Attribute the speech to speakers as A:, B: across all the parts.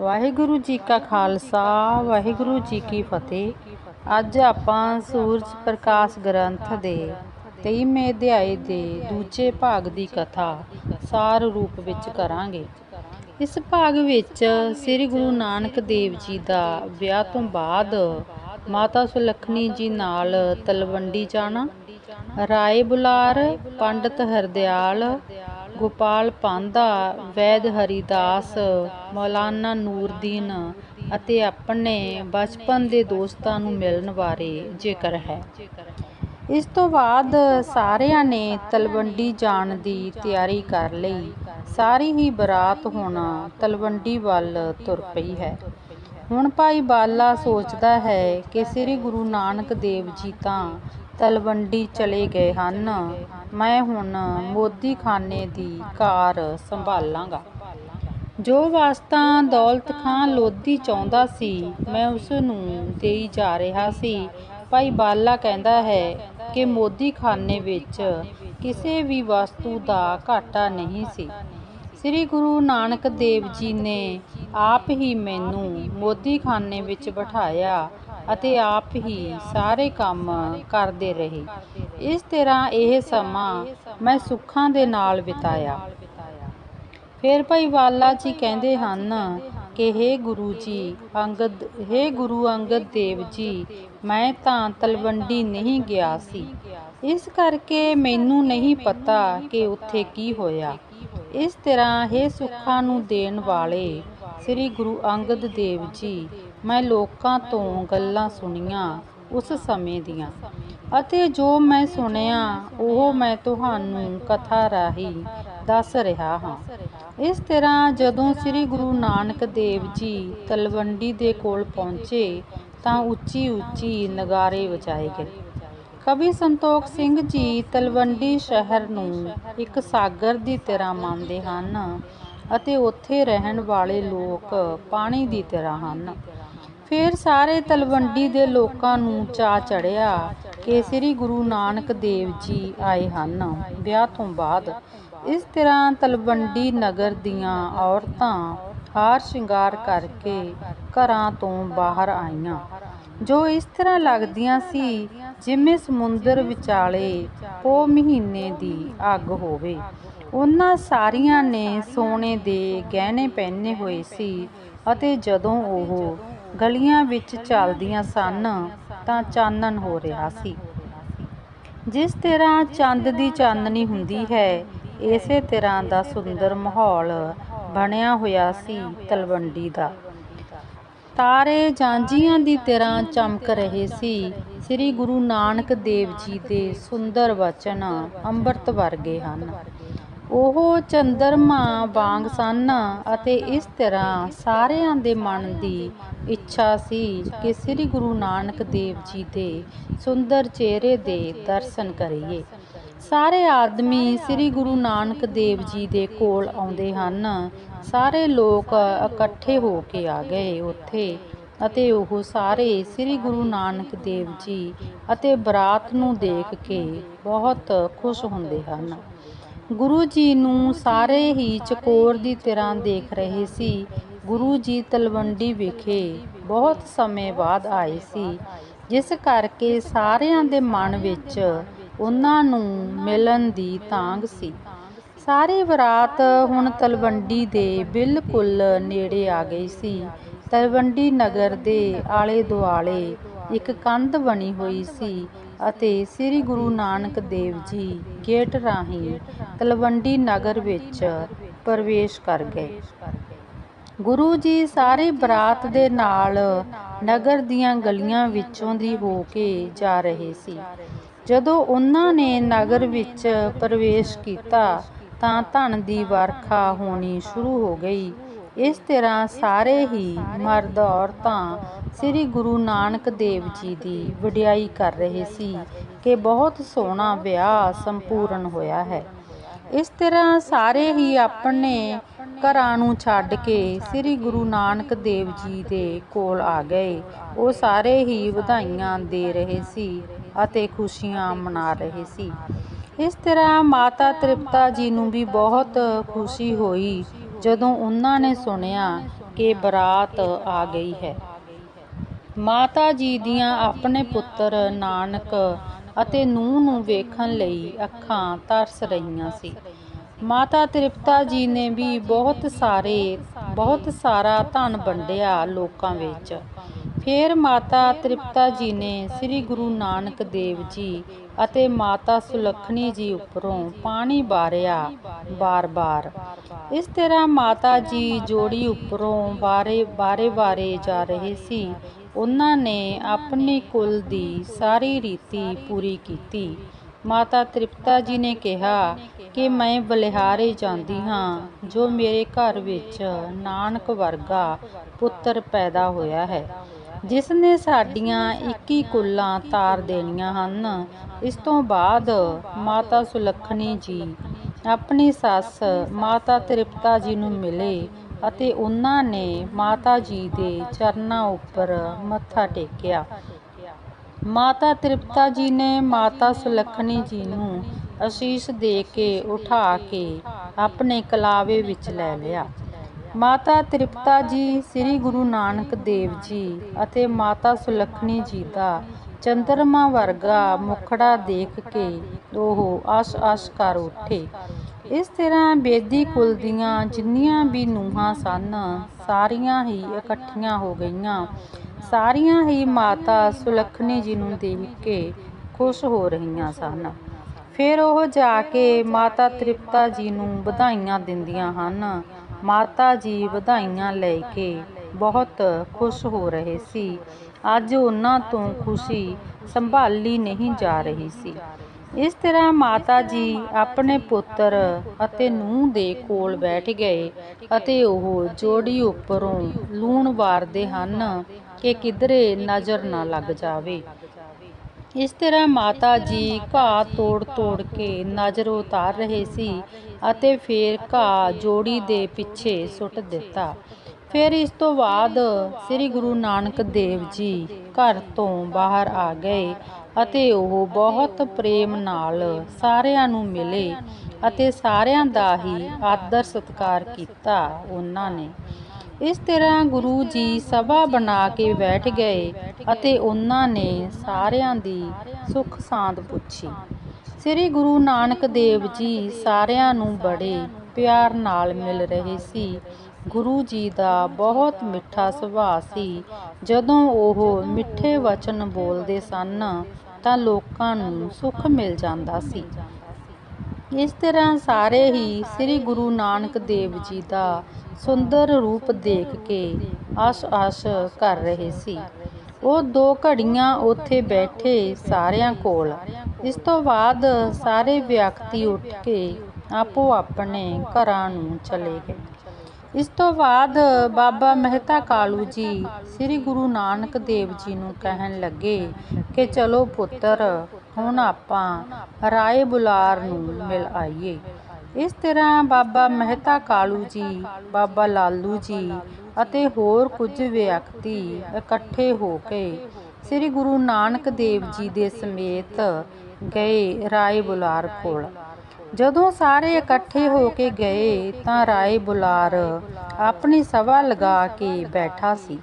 A: ਵਾਹਿਗੁਰੂ ਜੀ ਕਾ ਖਾਲਸਾ, ਵਾਹਿਗੁਰੂ ਜੀ ਕੀ ਫਤਿਹ। ਅੱਜ ਆਪਾਂ ਸੂਰਜ ਪ੍ਰਕਾਸ਼ ਗ੍ਰੰਥ ਦੇ 23ਵੇਂ ਅਧਿਆਏ ਦੇ ਦੂਜੇ ਭਾਗ ਦੀ ਕਥਾ ਸਾਰ ਰੂਪ ਵਿੱਚ ਕਰਾਂਗੇ। ਇਸ ਭਾਗ ਵਿੱਚ ਸ੍ਰੀ ਗੁਰੂ ਨਾਨਕ ਦੇਵ ਜੀ ਦਾ ਵਿਆਹ ਤੋਂ ਬਾਅਦ ਮਾਤਾ ਸੁਲੱਖਣੀ ਜੀ ਨਾਲ ਤਲਵੰਡੀ ਜਾਣਾ, ਰਾਏ ਬੁਲਾਰ, ਪੰਡਤ ਹਰਦਿਆਲ ਗੋਪਾਲ ਪਾਂਧਾ ਵੈਦ ਹਰੀਦਾਸ, ਮੌਲਾਨਾ ਨੂਰਦੀਨ ਅਤੇ ਆਪਣੇ ਬਚਪਨ ਦੇ ਦੋਸਤਾਂ ਨੂੰ ਮਿਲਣ ਬਾਰੇ ਜ਼ਿਕਰ ਹੈ। ਇਸ ਤੋਂ ਬਾਅਦ ਸਾਰਿਆਂ ਨੇ ਤਲਵੰਡੀ ਜਾਣ ਦੀ ਤਿਆਰੀ ਕਰ ਲਈ। ਸਾਰੀ ਹੀ ਬਰਾਤ ਹੁਣ ਤਲਵੰਡੀ ਵੱਲ ਤੁਰ ਪਈ ਹੈ। ਹੁਣ ਭਾਈ ਬਾਲਾ ਸੋਚਦਾ ਹੈ ਕਿ ਸ੍ਰੀ ਗੁਰੂ ਨਾਨਕ ਦੇਵ ਜੀ ਤਾਂ ਤਲਵੰਡੀ ਚਲੇ ਗਏ ਹਨ। ਮੈਂ ਹੁਣ ਮੋਦੀਖਾਨੇ ਦੀ ਕਾਰ ਸੰਭਾਲਾਂਗਾ। ਜੋ ਵਾਸਤਾ ਦੌਲਤ ਖਾਂ ਲੋਧੀ ਚਾਹੁੰਦਾ ਸੀ, ਮੈਂ ਉਸ ਨੂੰ ਦੇਈ ਜਾ ਰਿਹਾ ਸੀ। ਭਾਈ ਬਾਲਾ ਕਹਿੰਦਾ ਹੈ ਕਿ ਮੋਦੀਖਾਨੇ ਵਿੱਚ ਕਿਸੇ ਵੀ ਵਸਤੂ ਦਾ ਘਾਟਾ ਨਹੀਂ ਸੀ। ਸ੍ਰੀ ਗੁਰੂ ਨਾਨਕ ਦੇਵ ਜੀ ਨੇ ਆਪ ਹੀ ਮੈਨੂੰ ਮੋਦੀਖਾਨੇ ਵਿੱਚ ਬਿਠਾਇਆ ਅਤੇ ਆਪ ਹੀ ਸਾਰੇ ਕੰਮ ਕਰਦੇ ਰਹੇ ਇਸ ਤਰ੍ਹਾਂ ਇਹ ਸਮਾਂ ਮੈਂ ਸੁੱਖਾਂ ਦੇ ਨਾਲ ਬਿਤਾਇਆ ਫਿਰ ਭਾਈ ਵਾਲਾ ਜੀ ਕਹਿੰਦੇ ਹਨ ਕਿ हे ਗੁਰੂ ਜੀ ਅੰਗਦ हे ਗੁਰੂ ਅੰਗਦ ਦੇਵ ਜੀ ਮੈਂ ਤਾਂ ਤਲਵੰਡੀ ਨਹੀਂ ਗਿਆ ਸੀ ਇਸ ਕਰਕੇ ਮੈਨੂੰ ਨਹੀਂ ਪਤਾ ਕਿ ਉੱਥੇ ਕੀ ਹੋਇਆ ਇਸ ਤਰ੍ਹਾਂ हे ਸੁੱਖਾਂ ਨੂੰ ਦੇਣ ਵਾਲੇ ਸ੍ਰੀ ਗੁਰੂ ਅੰਗਦ ਦੇਵ ਜੀ ਮੈਂ ਲੋਕਾਂ ਤੋਂ ਗੱਲਾਂ ਸੁਣੀਆਂ ਉਸ ਸਮੇਂ ਦੀਆਂ। ਅਤੇ ਜੋ ਮੈਂ ਸੁਣਿਆ, ਉਹ ਮੈਂ ਤੁਹਾਨੂੰ ਕਥਾ ਰਾਹੀਂ ਦੱਸ ਰਿਹਾ ਹਾਂ। ਇਸ ਤਰ੍ਹਾਂ ਜਦੋਂ ਸ੍ਰੀ ਗੁਰੂ ਨਾਨਕ ਦੇਵ ਜੀ ਤਲਵੰਡੀ ਦੇ ਕੋਲ ਪਹੁੰਚੇ, ਤਾਂ ਉੱਚੀ ਉੱਚੀ ਨਗਾਰੇ ਵਜਾਏ ਗਏ। ਕਵੀ ਸੰਤੋਖ ਸਿੰਘ ਜੀ ਤਲਵੰਡੀ ਸ਼ਹਿਰ ਨੂੰ ਇੱਕ ਸਾਗਰ ਦੀ ਤਰ੍ਹਾਂ ਮੰਨਦੇ ਹਨ ਅਤੇ ਉੱਥੇ ਰਹਿਣ ਵਾਲੇ ਲੋਕ ਪਾਣੀ ਦੀ ਤਰ੍ਹਾਂ ਹਨ। ਫਿਰ ਸਾਰੇ ਤਲਵੰਡੀ ਦੇ ਲੋਕਾਂ ਨੂੰ ਚਾ ਚੜਿਆ ਕਿ ਸ੍ਰੀ ਗੁਰੂ ਨਾਨਕ ਦੇਵ ਜੀ ਆਏ ਹਨ। ਵਿਆਹ ਤੋਂ ਬਾਅਦ ਇਸ ਤਰ੍ਹਾਂ ਤਲਵੰਡੀ ਨਗਰ ਦੀਆਂ ਔਰਤਾਂ ਹਾਰ ਸ਼ਿੰਗਾਰ ਕਰਕੇ ਘਰਾਂ ਤੋਂ ਬਾਹਰ ਆਈਆਂ, ਜੋ ਇਸ ਤਰ੍ਹਾਂ ਲੱਗਦੀਆਂ ਸੀ ਜਿਵੇਂ ਸਮੁੰਦਰ ਵਿਚਾਲੇ ਪੋ ਮਹੀਨੇ ਦੀ ਅੱਗ ਹੋਵੇ। ਉਹਨਾਂ ਸਾਰੀਆਂ ਨੇ ਸੋਨੇ ਦੇ ਗਹਿਣੇ ਪਹਿਨੇ ਹੋਏ ਸੀ ਅਤੇ ਜਦੋਂ ਉਹ ਗਲੀਆਂ ਵਿੱਚ ਚੱਲਦੀਆਂ ਸਨ ਤਾਂ ਚਾਨਣ ਹੋ ਰਿਹਾ ਸੀ। ਜਿਸ ਤਰ੍ਹਾਂ ਚੰਦ ਦੀ ਚਾਨਣੀ ਹੁੰਦੀ ਹੈ, ਇਸੇ ਤਰ੍ਹਾਂ ਦਾ ਸੁੰਦਰ ਮਾਹੌਲ ਬਣਿਆ ਹੋਇਆ ਸੀ ਤਲਵੰਡੀ ਦਾ। ਤਾਰੇ ਜਾਂਜੀਆਂ ਦੀ ਤਰ੍ਹਾਂ ਚਮਕ ਰਹੇ ਸੀ। ਸ੍ਰੀ ਗੁਰੂ ਨਾਨਕ ਦੇਵ ਜੀ ਦੇ ਸੁੰਦਰ ਵਚਨ ਅੰਮ੍ਰਿਤ ਵਰਗੇ ਹਨ। ਉਹ ਚੰਦਰਮਾ ਵਾਂਗ ਸਨ ਅਤੇ ਇਸ ਤਰ੍ਹਾਂ ਸਾਰਿਆਂ ਦੇ ਮਨ ਦੀ ਇੱਛਾ ਸੀ ਕਿ ਸ੍ਰੀ ਗੁਰੂ ਨਾਨਕ ਦੇਵ ਜੀ ਦੇ ਸੁੰਦਰ ਚਿਹਰੇ ਦੇ ਦਰਸ਼ਨ ਕਰੀਏ। ਸਾਰੇ ਆਦਮੀ ਸ੍ਰੀ ਗੁਰੂ ਨਾਨਕ ਦੇਵ ਜੀ ਦੇ ਕੋਲ ਆਉਂਦੇ ਹਨ। ਸਾਰੇ ਲੋਕ ਇਕੱਠੇ ਹੋ ਕੇ ਆ ਗਏ ਉੱਥੇ ਅਤੇ ਉਹ ਸਾਰੇ ਸ੍ਰੀ ਗੁਰੂ ਨਾਨਕ ਦੇਵ ਜੀ ਅਤੇ ਬਰਾਤ ਨੂੰ ਦੇਖ ਕੇ ਬਹੁਤ ਖੁਸ਼ ਹੁੰਦੇ ਹਨ। ਗੁਰੂ ਜੀ ਨੂੰ ਸਾਰੇ ਹੀ ਚਕੋਰ ਦੀ ਤਰ੍ਹਾਂ ਦੇਖ ਰਹੇ ਸੀ। ਗੁਰੂ ਜੀ ਤਲਵੰਡੀ ਵਿਖੇ ਬਹੁਤ ਸਮੇਂ ਬਾਅਦ ਆਏ ਸੀ। ਜਿਸ ਕਰਕੇ ਸਾਰਿਆਂ ਦੇ ਮਨ ਵਿੱਚ ਉਹਨਾਂ ਨੂੰ ਮਿਲਣ ਦੀ ਤਾਂਗ ਸੀ। ਸਾਰੀ ਬਰਾਤ ਹੁਣ ਤਲਵੰਡੀ ਦੇ ਬਿਲਕੁਲ ਨੇੜੇ ਆ ਗਈ ਸੀ। ਤਲਵੰਡੀ ਨਗਰ ਦੇ ਆਲੇ ਦੁਆਲੇ ਇੱਕ ਕੰਧ ਬਣੀ ਹੋਈ ਸੀ। ਅਤੇ ਸ੍ਰੀ ਗੁਰੂ ਨਾਨਕ ਦੇਵ ਜੀ ਗੇਟ ਰਾਹੀਂ ਤਲਵੰਡੀ ਨਗਰ ਵਿੱਚ ਪ੍ਰਵੇਸ਼ ਕਰ ਗਏ। ਗੁਰੂ ਜੀ ਸਾਰੇ ਬਰਾਤ ਦੇ ਨਾਲ ਨਗਰ ਦੀਆਂ ਗਲੀਆਂ ਵਿੱਚੋਂ ਦੀ ਹੋ ਕੇ ਜਾ ਰਹੇ ਸੀ। ਜਦੋਂ ਉਹਨਾਂ ਨੇ ਨਗਰ ਵਿੱਚ ਪ੍ਰਵੇਸ਼ ਕੀਤਾ ਤਾਂ ਧਨ ਦੀ ਵਰਖਾ ਹੋਣੀ ਸ਼ੁਰੂ ਹੋ ਗਈ ਇਸ ਤਰ੍ਹਾਂ ਸਾਰੇ ਹੀ ਮਰਦ ਔਰਤਾਂ ਸ੍ਰੀ ਗੁਰੂ ਨਾਨਕ ਦੇਵ ਜੀ ਦੀ ਵਡਿਆਈ ਕਰ ਰਹੇ ਸੀ ਕਿ ਬਹੁਤ ਸੋਹਣਾ ਵਿਆਹ ਸੰਪੂਰਨ ਹੋਇਆ ਹੈ। ਇਸ ਤਰ੍ਹਾਂ ਸਾਰੇ ਹੀ ਆਪਣੇ ਘਰਾਂ ਨੂੰ ਛੱਡ ਕੇ ਸ੍ਰੀ ਗੁਰੂ ਨਾਨਕ ਦੇਵ ਜੀ ਦੇ ਕੋਲ ਆ ਗਏ। ਉਹ ਸਾਰੇ ਹੀ ਵਧਾਈਆਂ ਦੇ ਰਹੇ ਸੀ ਅਤੇ ਖੁਸ਼ੀਆਂ ਮਨਾ ਰਹੇ ਸੀ। ਇਸ ਤਰ੍ਹਾਂ ਮਾਤਾ ਤ੍ਰਿਪਤਾ ਜੀ ਨੂੰ ਵੀ ਬਹੁਤ ਖੁਸ਼ੀ ਹੋਈ ਜਦੋਂ ਉਹਨਾਂ ਨੇ ਸੁਣਿਆ ਕਿ ਬਰਾਤ ਆ ਗਈ ਹੈ। ਮਾਤਾ ਜੀ ਦੀਆਂ ਆਪਣੇ ਪੁੱਤਰ ਨਾਨਕ ਅਤੇ ਨੂੰਹ ਨੂੰ ਵੇਖਣ ਲਈ ਅੱਖਾਂ ਤਰਸ ਰਹੀਆਂ ਸੀ। ਮਾਤਾ ਤ੍ਰਿਪਤਾ ਜੀ ਨੇ ਵੀ ਬਹੁਤ ਸਾਰੇ, ਬਹੁਤ ਸਾਰਾ ਧਨ ਵੰਡਿਆ ਲੋਕਾਂ ਵਿੱਚ। ਫਿਰ ਮਾਤਾ ਤ੍ਰਿਪਤਾ ਜੀ ਨੇ ਸ੍ਰੀ ਗੁਰੂ ਨਾਨਕ ਦੇਵ ਜੀ ਅਤੇ ਮਾਤਾ ਸੁਲੱਖਣੀ ਜੀ ਉੱਪਰੋਂ ਪਾਣੀ ਬਾਰਿਆ ਬਾਰ-ਬਾਰ। ਇਸ ਤਰ੍ਹਾਂ ਮਾਤਾ ਜੀ ਜੋੜੀ ਉੱਪਰੋਂ ਬਾਰੇ ਬਾਰੇ ਬਾਰੇ ਜਾ ਰਹੇ ਸੀ। ਉਹਨਾਂ ਨੇ ਆਪਣੀ ਕੁਲ ਦੀ ਸਾਰੀ ਰੀਤੀ ਪੂਰੀ ਕੀਤੀ। ਮਾਤਾ ਤ੍ਰਿਪਤਾ ਜੀ ਨੇ ਕਿਹਾ ਕਿ ਮੈਂ ਬਲਿਹਾਰੇ ਜਾਂਦੀ ਹਾਂ, ਜੋ ਮੇਰੇ ਘਰ ਵਿੱਚ ਨਾਨਕ ਵਰਗਾ ਪੁੱਤਰ ਪੈਦਾ ਹੋਇਆ ਹੈ। ਜਿਸ ਨੇ ਸਾਡੀਆਂ 21 ਕੁੱਲਾਂ ਤਾਰ ਦੇਣੀਆਂ ਹਨ, ਇਸ ਤੋਂ ਬਾਅਦ ਮਾਤਾ ਸੁਲੱਖਣੀ ਜੀ ਆਪਣੀ ਸੱਸ ਮਾਤਾ ਤ੍ਰਿਪਤਾ ਜੀ ਨੂੰ ਮਿਲੇ ਅਤੇ ਉਹਨਾਂ ਨੇ ਮਾਤਾ ਜੀ ਦੇ ਚਰਨਾਂ ਉੱਪਰ ਮੱਥਾ ਟੇਕਿਆ। ਮਾਤਾ ਤ੍ਰਿਪਤਾ ਜੀ ਨੇ ਮਾਤਾ ਸੁਲੱਖਣੀ ਜੀ ਨੂੰ ਅਸੀਸ ਦੇ ਕੇ ਉਠਾ ਕੇ ਆਪਣੇ ਕਲਾਵੇ ਵਿੱਚ ਲੈ ਲਿਆ। ਮਾਤਾ ਤ੍ਰਿਪਤਾ ਜੀ, ਸ੍ਰੀ ਗੁਰੂ ਨਾਨਕ ਦੇਵ ਜੀ ਅਤੇ ਮਾਤਾ ਸੁਲੱਖਣੀ ਜੀ ਦਾ ਚੰਦਰਮਾ ਵਰਗਾ ਮੁਖੜਾ ਦੇਖ ਕੇ ਉਹ ਆਸ-ਆਸ ਕਰ ਉੱਠੇ। ਇਸ ਤਰ੍ਹਾਂ ਬੇਦੀ ਕੁਲ ਦੀਆਂ ਜਿੰਨੀਆਂ ਵੀ ਨੂੰਹਾਂ ਸਨ, ਸਾਰੀਆਂ ਹੀ ਇਕੱਠੀਆਂ ਹੋ ਗਈਆਂ। ਸਾਰੀਆਂ ਹੀ ਮਾਤਾ ਸੁਲੱਖਣੀ ਜੀ ਨੂੰ ਦੇਖ ਕੇ ਖੁਸ਼ ਹੋ ਰਹੀਆਂ ਸਨ। ਫਿਰ ਉਹ ਜਾ ਕੇ ਮਾਤਾ ਤ੍ਰਿਪਤਾ ਜੀ ਨੂੰ ਵਧਾਈਆਂ ਦਿੰਦੀਆਂ ਹਨ। ਮਾਤਾ ਜੀ ਵਧਾਈਆਂ ਲੈ ਕੇ ਬਹੁਤ ਖੁਸ਼ ਹੋ ਰਹੇ ਸੀ। ਅੱਜ ਉਹਨਾਂ ਤੋਂ ਖੁਸ਼ੀ ਸੰਭਾਲੀ ਨਹੀਂ ਜਾ ਰਹੀ ਸੀ। ਇਸ ਤਰ੍ਹਾਂ ਮਾਤਾ ਜੀ ਆਪਣੇ ਪੁੱਤਰ ਅਤੇ ਨੂੰਹ ਦੇ ਕੋਲ ਬੈਠ ਗਏ ਅਤੇ ਉਹ ਜੋੜੀ ਉੱਪਰੋਂ ਲੂਣ ਵਾਰਦੇ ਹਨ ਕਿ ਕਿਧਰੇ ਨਜ਼ਰ ਨਾ ਲੱਗ ਜਾਵੇ। ਇਸ ਤਰ੍ਹਾਂ ਮਾਤਾ ਜੀ ਘਾਹ ਤੋੜ-ਤੋੜ ਕੇ ਨਜ਼ਰ ਉਤਾਰ ਰਹੇ ਸੀ ਅਤੇ ਫਿਰ ਘਾਹ ਜੋੜੀ ਦੇ ਪਿੱਛੇ ਸੁੱਟ ਦਿੱਤਾ। ਫਿਰ ਇਸ ਤੋਂ ਬਾਅਦ ਸ੍ਰੀ ਗੁਰੂ ਨਾਨਕ ਦੇਵ ਜੀ ਘਰ ਤੋਂ ਬਾਹਰ ਆ ਗਏ ਅਤੇ ਉਹ ਬਹੁਤ ਪ੍ਰੇਮ ਨਾਲ ਸਾਰਿਆਂ ਨੂੰ ਮਿਲੇ ਅਤੇ ਸਾਰਿਆਂ ਦਾ ਹੀ ਆਦਰ ਸਤਿਕਾਰ ਕੀਤਾ ਉਹਨਾਂ ਨੇ। ਇਸ ਤਰ੍ਹਾਂ ਗੁਰੂ ਜੀ ਸਭਾ ਬਣਾ ਕੇ ਬੈਠ ਗਏ ਅਤੇ ਉਹਨਾਂ ਨੇ ਸਾਰਿਆਂ ਦੀ ਸੁੱਖ ਸਾਂਦ ਪੁੱਛੀ। ਸ੍ਰੀ ਗੁਰੂ ਨਾਨਕ ਦੇਵ ਜੀ ਸਾਰਿਆਂ ਨੂੰ ਬੜੇ ਪਿਆਰ ਨਾਲ ਮਿਲ ਰਹੇ ਸੀ। ਗੁਰੂ ਜੀ ਦਾ ਬਹੁਤ ਮਿੱਠਾ ਸੁਭਾਅ ਸੀ। ਜਦੋਂ ਉਹ ਮਿੱਠੇ ਵਚਨ ਬੋਲਦੇ ਸਨ ਤਾਂ ਲੋਕਾਂ ਨੂੰ ਸੁੱਖ ਮਿਲ ਜਾਂਦਾ ਸੀ। ਇਸ ਤਰ੍ਹਾਂ ਸਾਰੇ ਹੀ ਸ੍ਰੀ ਗੁਰੂ ਨਾਨਕ ਦੇਵ ਜੀ ਦਾ ਸੁੰਦਰ ਰੂਪ ਦੇਖ ਕੇ ਆਸ-ਆਸ ਕਰ ਰਹੇ ਸੀ। ਉਹ ਦੋ ਘੜੀਆਂ ਉੱਥੇ ਬੈਠੇ ਸਾਰਿਆਂ ਕੋਲ। ਇਸ ਤੋਂ ਬਾਅਦ ਸਾਰੇ ਵਿਅਕਤੀ ਉੱਠ ਕੇ ਆਪੋ ਆਪਣੇ ਘਰਾਂ ਨੂੰ ਚਲੇ ਗਏ। ਇਸ ਤੋਂ ਬਾਅਦ ਬਾਬਾ ਮਹਿਤਾ ਕਾਲੂ ਜੀ ਸ੍ਰੀ ਗੁਰੂ ਨਾਨਕ ਦੇਵ ਜੀ ਨੂੰ ਕਹਿਣ ਲੱਗੇ ਕਿ, ਚਲੋ ਪੁੱਤਰ ਹੁਣ ਆਪਾਂ ਰਾਏ ਬੁਲਾਰ ਨੂੰ ਮਿਲ ਆਈਏ। ਇਸ ਤਰ੍ਹਾਂ ਬਾਬਾ ਮਹਿਤਾ ਕਾਲੂ ਜੀ, ਬਾਬਾ ਲਾਲੂ ਜੀ ਅਤੇ ਹੋਰ ਕੁਝ ਵਿਅਕਤੀ ਇਕੱਠੇ ਹੋ ਕੇ ਸ੍ਰੀ ਗੁਰੂ ਨਾਨਕ ਦੇਵ ਜੀ ਦੇ ਸਮੇਤ ਗਏ ਰਾਏ ਬੁਲਾਰ ਕੋਲ। ਜਦੋਂ ਸਾਰੇ ਇਕੱਠੇ ਹੋ ਕੇ ਗਏ ਤਾਂ ਰਾਏ ਬੁਲਾਰ ਆਪਣੀ ਸਭਾ ਲਗਾ ਕੇ ਬੈਠਾ ਸੀ।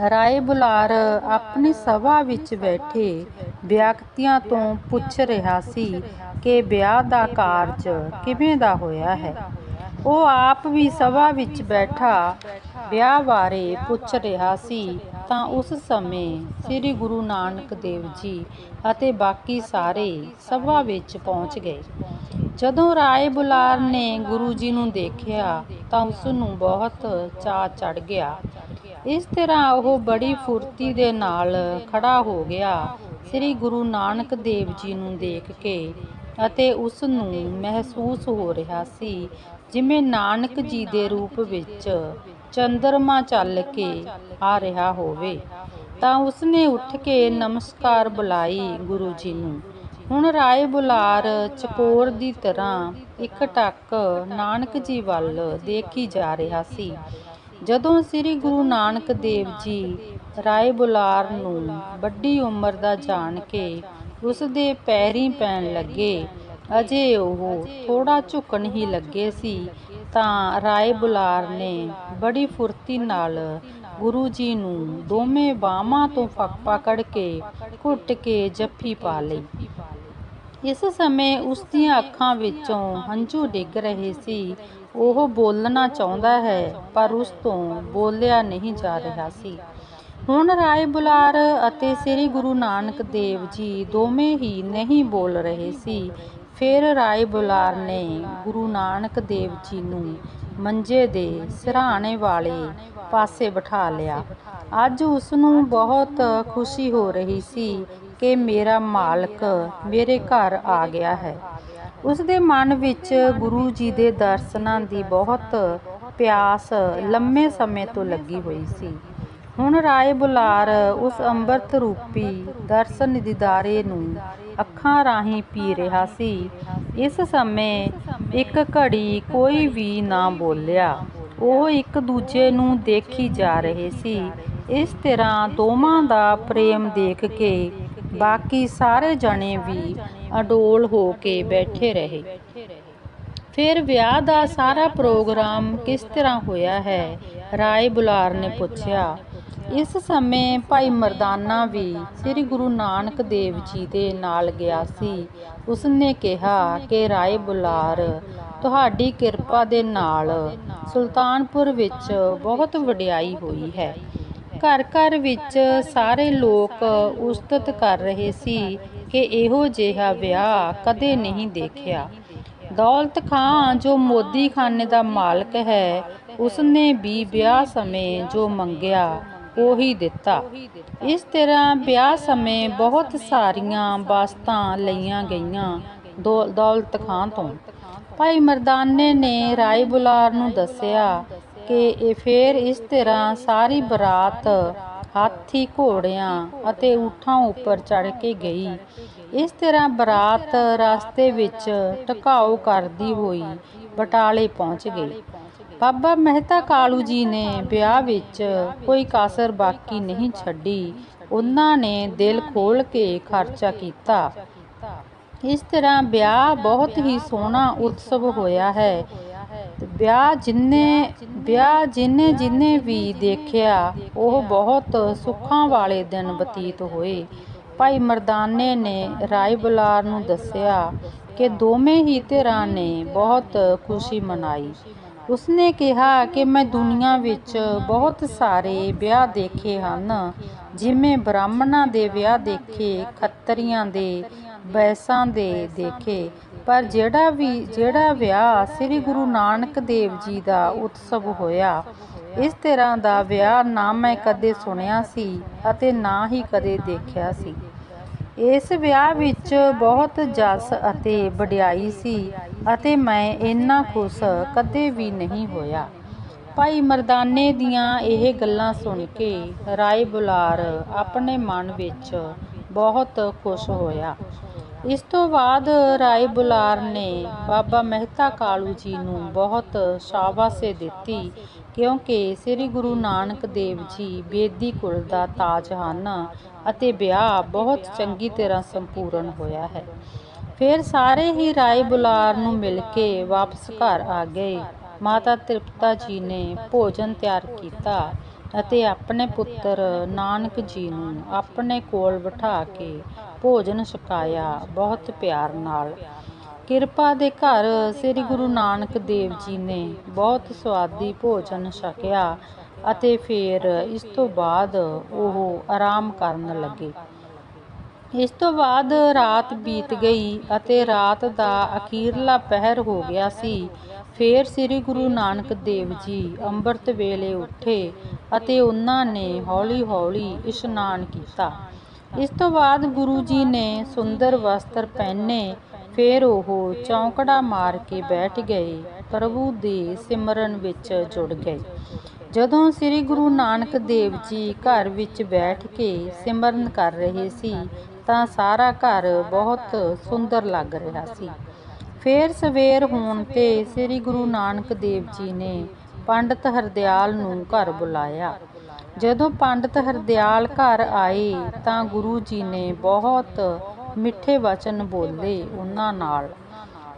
A: ਰਾਏ ਬੁਲਾਰ ਆਪਣੀ ਸਭਾ ਵਿੱਚ ਬੈਠੇ ਵਿਅਕਤੀਆਂ ਤੋਂ ਪੁੱਛ ਰਿਹਾ ਸੀ ਕਿ ਵਿਆਹ ਦਾ ਕਾਰਜ ਕਿਵੇਂ ਦਾ ਹੋਇਆ ਹੈ। ਉਹ ਆਪ ਵੀ ਸਭਾ ਵਿੱਚ ਬੈਠਾ ਵਿਆਹ ਬਾਰੇ ਪੁੱਛ ਰਿਹਾ ਸੀ ਤਾਂ ਉਸ ਸਮੇਂ ਸ੍ਰੀ ਗੁਰੂ ਨਾਨਕ ਦੇਵ ਜੀ ਅਤੇ ਬਾਕੀ ਸਾਰੇ ਸਭਾ ਵਿੱਚ ਪਹੁੰਚ ਗਏ। ਜਦੋਂ ਰਾਏ ਬੁਲਾਰ ਨੇ ਗੁਰੂ ਜੀ ਨੂੰ ਦੇਖਿਆ ਤਾਂ ਉਸ ਨੂੰ ਬਹੁਤ ਚਾਅ ਚੜ ਗਿਆ ਇਸ ਤਰ੍ਹਾਂ ਉਹ ਬੜੀ ਫੁਰਤੀ ਦੇ ਨਾਲ ਖੜਾ ਹੋ ਗਿਆ। ਸ੍ਰੀ ਗੁਰੂ ਨਾਨਕ ਦੇਵ ਜੀ ਨੂੰ ਦੇਖ ਕੇ ਅਤੇ ਉਸ ਨੂੰ ਮਹਿਸੂਸ ਹੋ ਰਿਹਾ ਸੀ, ਜਿਵੇਂ ਨਾਨਕ ਜੀ ਦੇ ਰੂਪ ਵਿੱਚ ਚੰਦਰਮਾ ਚੱਲ ਕੇ ਆ ਰਿਹਾ ਹੋਵੇ। ਤਾਂ ਉਸਨੇ ਉੱਠ ਕੇ ਨਮਸਕਾਰ ਬੁਲਾਈ ਗੁਰੂ ਜੀ ਨੂੰ। ਹੁਣ ਰਾਏ ਬੁਲਾਰ, ਚਕੋਰ ਦੀ ਤਰ੍ਹਾਂ ਇੱਕ ਟੱਕ ਨਾਨਕ ਜੀ ਵੱਲ ਦੇਖੀ ਜਾ ਰਿਹਾ ਸੀ। ਜਦੋਂ ਸ੍ਰੀ ਗੁਰੂ ਨਾਨਕ ਦੇਵ ਜੀ ਰਾਏ ਬੁਲਾਰ ਨੂੰ ਵੱਡੀ ਉਮਰ ਦਾ ਜਾਣ ਕੇ ਉਸ ਦੇ ਪੈਰੀਂ ਪੈਣ ਲੱਗੇ, ਅਜੇ ਉਹ ਥੋੜਾ ਝੁਕਣ ਹੀ ਲੱਗੇ ਸੀ, ਤਾਂ ਰਾਏ ਬੁਲਾਰ ਨੇ ਬੜੀ ਫੁਰਤੀ ਨਾਲ ਗੁਰੂ ਜੀ ਨੂੰ ਦੋਵੇਂ ਬਾਹਾਂ ਤੋਂ ਫੱਕ ਪਕੜ ਕੇ ਘੁੱਟ ਕੇ ਜੱਫੀ ਪਾ ਲਈ। ਇਸ ਸਮੇਂ ਉਸ ਦੀਆਂ ਅੱਖਾਂ ਵਿੱਚੋਂ ਹੰਝੂ ਡਿੱਗ ਰਹੇ ਸੀ ਉਹ ਬੋਲਣਾ ਚਾਹੁੰਦਾ ਹੈ, ਪਰ ਉਸ ਤੋਂ ਬੋਲਿਆ ਨਹੀਂ ਜਾ ਰਿਹਾ ਸੀ। ਹੁਣ ਰਾਏ ਬੁਲਾਰ ਅਤੇ ਸ੍ਰੀ ਗੁਰੂ ਨਾਨਕ ਦੇਵ ਜੀ ਦੋਵੇਂ ਹੀ ਨਹੀਂ ਬੋਲ ਰਹੇ ਸੀ। ਫਿਰ ਰਾਏ ਬੁਲਾਰ ਨੇ ਗੁਰੂ ਨਾਨਕ ਦੇਵ ਜੀ ਨੂੰ ਮੰਜੇ ਦੇ ਸਿਰਹਾਣੇ ਵਾਲੇ ਪਾਸੇ ਬਿਠਾ ਲਿਆ। ਅੱਜ ਉਸ ਨੂੰ ਬਹੁਤ ਖੁਸ਼ੀ ਹੋ ਰਹੀ ਸੀ ਕਿ ਮੇਰਾ ਮਾਲਕ ਮੇਰੇ ਘਰ ਆ ਗਿਆ ਹੈ। ਉਸ ਦੇ ਮਨ ਵਿੱਚ ਗੁਰੂ ਜੀ ਦੇ ਦਰਸ਼ਨਾਂ ਦੀ ਬਹੁਤ ਪਿਆਸ ਲੰਮੇ ਸਮੇਂ ਤੋਂ ਲੱਗੀ ਹੋਈ ਸੀ। ਹੁਣ ਰਾਏ ਬੁਲਾਰ ਉਸ ਅੰਮ੍ਰਿਤ ਰੂਪੀ ਦਰਸ਼ਨ ਦਿਦਾਰੇ ਨੂੰ ਅੱਖਾਂ ਰਾਹੀਂ ਪੀ ਰਿਹਾ ਸੀ। ਇਸ ਸਮੇਂ ਇੱਕ ਘੜੀ ਕੋਈ ਵੀ ਨਾ ਬੋਲਿਆ। ਉਹ ਇੱਕ ਦੂਜੇ ਨੂੰ ਦੇਖੀ ਜਾ ਰਹੇ ਸੀ। ਇਸ ਤਰ੍ਹਾਂ ਦੋਵਾਂ ਦਾ ਪ੍ਰੇਮ ਦੇਖ ਕੇ ਬਾਕੀ ਸਾਰੇ ਜਣੇ ਵੀ ਅਡੋਲ ਹੋ ਕੇ ਬੈਠੇ ਰਹੇ। ਫਿਰ ਵਿਆਹ ਦਾ ਸਾਰਾ ਪ੍ਰੋਗਰਾਮ ਕਿਸ ਤਰ੍ਹਾਂ ਹੋਇਆ ਹੈ? ਰਾਏ ਬੁਲਾਰ ਨੇ ਪੁੱਛਿਆ। ਇਸ ਸਮੇਂ ਭਾਈ ਮਰਦਾਨਾ ਵੀ ਸ੍ਰੀ ਗੁਰੂ ਨਾਨਕ ਦੇਵ ਜੀ ਦੇ ਨਾਲ ਗਿਆ ਸੀ। ਉਸਨੇ ਕਿਹਾ ਕਿ ਰਾਏ ਬੁਲਾਰ, ਤੁਹਾਡੀ ਕਿਰਪਾ ਦੇ ਨਾਲ ਸੁਲਤਾਨਪੁਰ ਵਿੱਚ ਬਹੁਤ ਵਡਿਆਈ ਹੋਈ ਹੈ। ਘਰ ਘਰ ਵਿੱਚ ਸਾਰੇ ਲੋਕ ਉਸਤਤ ਕਰ ਰਹੇ ਸੀ ਕਿ ਇਹੋ ਜਿਹਾ ਵਿਆਹ ਕਦੇ ਨਹੀਂ ਦੇਖਿਆ। ਦੌਲਤ ਖਾਂ ਜੋ ਮੋਦੀ ਖਾਨੇ ਦਾ ਮਾਲਕ ਹੈ, ਉਸਨੇ ਵੀ ਵਿਆਹ ਸਮੇਂ ਜੋ ਮੰਗਿਆ, ਉਹੀ ਦਿੱਤਾ। ਇਸ ਤਰ੍ਹਾਂ ਵਿਆਹ ਸਮੇਂ ਬਹੁਤ ਸਾਰੀਆਂ ਬਾਸਤਾਂ ਲਈਆਂ ਗਈਆਂ ਦੌਲਤ ਖਾਂ ਤੋਂ। ਭਾਈ ਮਰਦਾਨੇ ਨੇ ਰਾਏ ਬੁਲਾਰ ਨੂੰ ਦੱਸਿਆ ਕਿ ਇਹ ਫੇਰ ਇਸ ਤਰ੍ਹਾਂ ਸਾਰੀ ਬਰਾਤ ਹਾਥੀ ਘੋੜਿਆਂ ਅਤੇ ਊਠਾਂ ਉੱਪਰ ਚੜ ਕੇ ਗਈ। ਇਸ ਤਰ੍ਹਾਂ ਬਰਾਤ ਰਸਤੇ ਵਿੱਚ ਟਿਕਾਉ ਕਰਦੀ ਹੋਈ ਬਟਾਲੇ ਪਹੁੰਚ ਗਈ। ਬਾਬਾ ਮਹਿਤਾ ਕਾਲੂ ਜੀ ਨੇ ਵਿਆਹ ਵਿੱਚ ਕੋਈ ਕਾਸਰ ਬਾਕੀ ਨਹੀਂ ਛੱਡੀ। ਉਹਨਾਂ ਨੇ ਦਿਲ ਖੋਲ ਕੇ ਖਰਚਾ ਕੀਤਾ। ਇਸ ਤਰ੍ਹਾਂ ਵਿਆਹ ਬਹੁਤ ਹੀ ਸੋਹਣਾ ਉਤਸਵ ਹੋਇਆ ਹੈ। ਵਿਆਹ ਜਿੰਨੇ ਵਿਆਹ ਜਿੰਨੇ ਜਿੰਨੇ ਵੀ ਦੇਖਿਆ, ਉਹ ਬਹੁਤ ਸੁੱਖਾਂ ਵਾਲੇ ਦਿਨ ਬਤੀਤ ਹੋਏ। ਭਾਈ ਮਰਦਾਨੇ ਨੇ ਰਾਏ ਬੁਲਾਰ ਨੂੰ ਦੱਸਿਆ ਕਿ ਦੋਵੇਂ ਹੀ ਧਿਰਾਂ ਨੇ ਬਹੁਤ ਖੁਸ਼ੀ ਮਨਾਈ। ਉਸਨੇ ਕਿਹਾ ਕਿ ਮੈਂ ਦੁਨੀਆ ਵਿੱਚ ਬਹੁਤ ਸਾਰੇ ਵਿਆਹ ਦੇਖੇ ਹਨ, ਜਿਵੇਂ ਬ੍ਰਾਹਮਣਾਂ ਦੇ ਵਿਆਹ ਦੇਖੇ, ਖੱਤਰੀਆਂ ਦੇ, ਬੈਸਾਂ ਦੇ ਦੇਖੇ। ਪਰ ਜਿਹੜਾ ਵੀ, ਜਿਹੜਾ ਵਿਆਹ ਸ੍ਰੀ ਗੁਰੂ ਨਾਨਕ ਦੇਵ ਜੀ ਦਾ ਉਤਸਵ ਹੋਇਆ, ਇਸ ਤਰ੍ਹਾਂ ਦਾ ਵਿਆਹ ਨਾ ਮੈਂ ਕਦੇ ਸੁਣਿਆ ਸੀ ਅਤੇ ਨਾ ਹੀ ਕਦੇ ਦੇਖਿਆ ਸੀ। ਇਸ ਵਿਆਹ ਵਿੱਚ ਬਹੁਤ ਜਸ ਅਤੇ ਵਡਿਆਈ ਸੀ ਅਤੇ ਮੈਂ ਇੰਨਾ ਖੁਸ਼ ਕਦੇ ਵੀ ਨਹੀਂ ਹੋਇਆ। ਭਾਈ ਮਰਦਾਨੇ ਦੀਆਂ ਇਹ ਗੱਲਾਂ ਸੁਣ ਕੇ ਰਾਏ ਬੁਲਾਰ ਆਪਣੇ ਮਨ ਵਿੱਚ ਬਹੁਤ ਖੁਸ਼ ਹੋਇਆ। ਇਸ ਤੋਂ ਬਾਅਦ ਰਾਏ ਬੁਲਾਰ ਨੇ ਬਾਬਾ ਮਹਿਤਾ ਕਾਲੂ ਜੀ ਨੂੰ ਬਹੁਤ ਸ਼ਾਬਾਸ਼ੇ ਦਿੱਤੀ, ਕਿਉਂਕਿ ਸ੍ਰੀ ਗੁਰੂ ਨਾਨਕ ਦੇਵ ਜੀ ਬੇਦੀ ਕੁਲ ਦਾ ਤਾਜ ਹਨ ਅਤੇ ਵਿਆਹ ਬਹੁਤ ਚੰਗੀ ਤਰ੍ਹਾਂ ਸੰਪੂਰਨ ਹੋਇਆ ਹੈ। ਫਿਰ ਸਾਰੇ ਹੀ ਰਾਏ ਬੁਲਾਰ ਨੂੰ ਮਿਲ ਕੇ ਵਾਪਸ ਘਰ ਆ ਗਏ। ਮਾਤਾ ਤ੍ਰਿਪਤਾ ਜੀ ਨੇ ਭੋਜਨ ਤਿਆਰ ਕੀਤਾ। ਅਤੇ ਆਪਣੇ ਪੁੱਤਰ ਨਾਨਕ ਜੀ ਨੂੰ ਆਪਣੇ ਕੋਲ ਬਿਠਾ ਕੇ ਭੋਜਨ ਛਕਾਇਆ, ਬਹੁਤ ਪਿਆਰ ਨਾਲ। ਕਿਰਪਾ ਦੇ ਘਰ ਸ੍ਰੀ ਗੁਰੂ ਨਾਨਕ ਦੇਵ ਜੀ ਨੇ ਬਹੁਤ ਸਵਾਦੀ ਭੋਜਨ ਛਕਿਆ ਅਤੇ ਫਿਰ ਇਸ ਤੋਂ ਬਾਅਦ ਉਹ ਆਰਾਮ ਕਰਨ ਲੱਗੇ। ਇਸ ਤੋਂ ਬਾਅਦ ਰਾਤ ਬੀਤ ਗਈ ਅਤੇ ਰਾਤ ਦਾ ਅਖੀਰਲਾ ਪਹਿਰ ਹੋ ਗਿਆ ਸੀ। ਫਿਰ ਸ੍ਰੀ ਗੁਰੂ ਨਾਨਕ ਦੇਵ ਜੀ ਅੰਮ੍ਰਿਤ ਵੇਲੇ ਉੱਠੇ ਅਤੇ ਉਹਨਾਂ ਨੇ ਹੌਲੀ-ਹੌਲੀ ਇਸ਼ਨਾਨ ਕੀਤਾ। ਇਸ ਤੋਂ ਬਾਅਦ ਗੁਰੂ ਜੀ ਨੇ ਸੁੰਦਰ ਵਸਤਰ ਪਹਿਨੇ, ਫਿਰ ਉਹ ਚੌਂਕੜਾ ਮਾਰ ਕੇ ਬੈਠ ਗਏ, ਪ੍ਰਭੂ ਦੇ ਸਿਮਰਨ ਵਿੱਚ ਜੁੜ ਗਏ। ਜਦੋਂ ਸ੍ਰੀ ਗੁਰੂ ਨਾਨਕ ਦੇਵ ਜੀ ਘਰ ਵਿੱਚ ਬੈਠ ਕੇ ਸਿਮਰਨ ਕਰ ਰਹੇ ਸੀ, ਤਾਂ ਸਾਰਾ ਘਰ ਬਹੁਤ ਸੁੰਦਰ ਲੱਗ ਰਿਹਾ ਸੀ। ਫੇਰ ਸਵੇਰ ਹੋਣ ਤੇ ਸ੍ਰੀ ਗੁਰੂ ਨਾਨਕ ਦੇਵ ਜੀ ਨੇ ਪੰਡਤ ਹਰਦਿਆਲ ਨੂੰ ਘਰ ਬੁਲਾਇਆ। ਜਦੋਂ ਪੰਡਤ ਹਰਦਿਆਲ ਘਰ ਆਏ ਤਾਂ ਗੁਰੂ ਜੀ ਨੇ ਬਹੁਤ ਮਿੱਠੇ ਵਚਨ ਬੋਲੇ ਉਹਨਾਂ ਨਾਲ।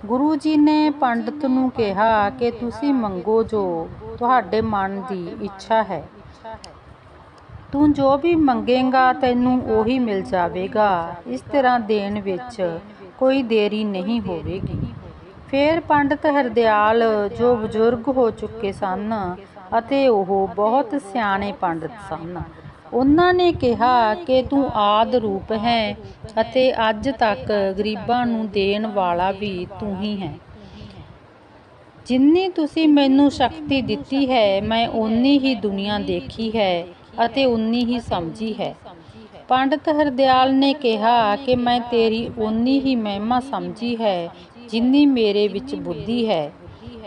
A: ਗੁਰੂ ਜੀ ਨੇ ਪੰਡਤ ਨੂੰ ਕਿਹਾ ਕਿ ਤੁਸੀਂ ਮੰਗੋ ਜੋ ਤੁਹਾਡੇ ਮਨ ਦੀ ਇੱਛਾ ਹੈ। ਤੂੰ ਜੋ ਵੀ ਮੰਗੇਗਾ ਤੈਨੂੰ ਉਹੀ ਮਿਲ ਜਾਵੇਗਾ। ਇਸ ਤਰ੍ਹਾਂ ਦੇਣ ਵਿੱਚ ਕੋਈ ਦੇਰੀ ਨਹੀਂ ਹੋਵੇਗੀ। ਫਿਰ ਪੰਡਤ ਹਰਦਿਆਲ ਜੋ ਬਜ਼ੁਰਗ ਹੋ ਚੁੱਕੇ ਸਨ ਅਤੇ ਉਹ ਬਹੁਤ ਸਿਆਣੇ ਪੰਡਤ ਸਨ। ਉਹਨਾਂ ਨੇ ਕਿਹਾ ਕਿ ਤੂੰ ਆਦ ਰੂਪ ਹੈ ਅਤੇ ਅੱਜ ਤੱਕ ਗਰੀਬਾਂ ਨੂੰ ਦੇਣ ਵਾਲਾ ਵੀ ਤੂੰ ਹੀ ਹੈ। ਜਿੰਨੀ ਤੁਸੀਂ ਮੈਨੂੰ ਸ਼ਕਤੀ ਦਿੱਤੀ ਹੈ, ਮੈਂ ਓਨੀ ਹੀ ਦੁਨੀਆ ਦੇਖੀ ਹੈ ਅਤੇ ਓਨੀ ਹੀ ਸਮਝੀ ਹੈ। ਪੰਡਤ ਹਰਦਿਆਲ ਨੇ ਕਿਹਾ ਕਿ ਮੈਂ ਤੇਰੀ ਓਨੀ ਹੀ ਮਹਿਮਾ ਸਮਝੀ ਹੈ ਜਿੰਨੀ ਮੇਰੇ ਵਿੱਚ ਬੁੱਧੀ ਹੈ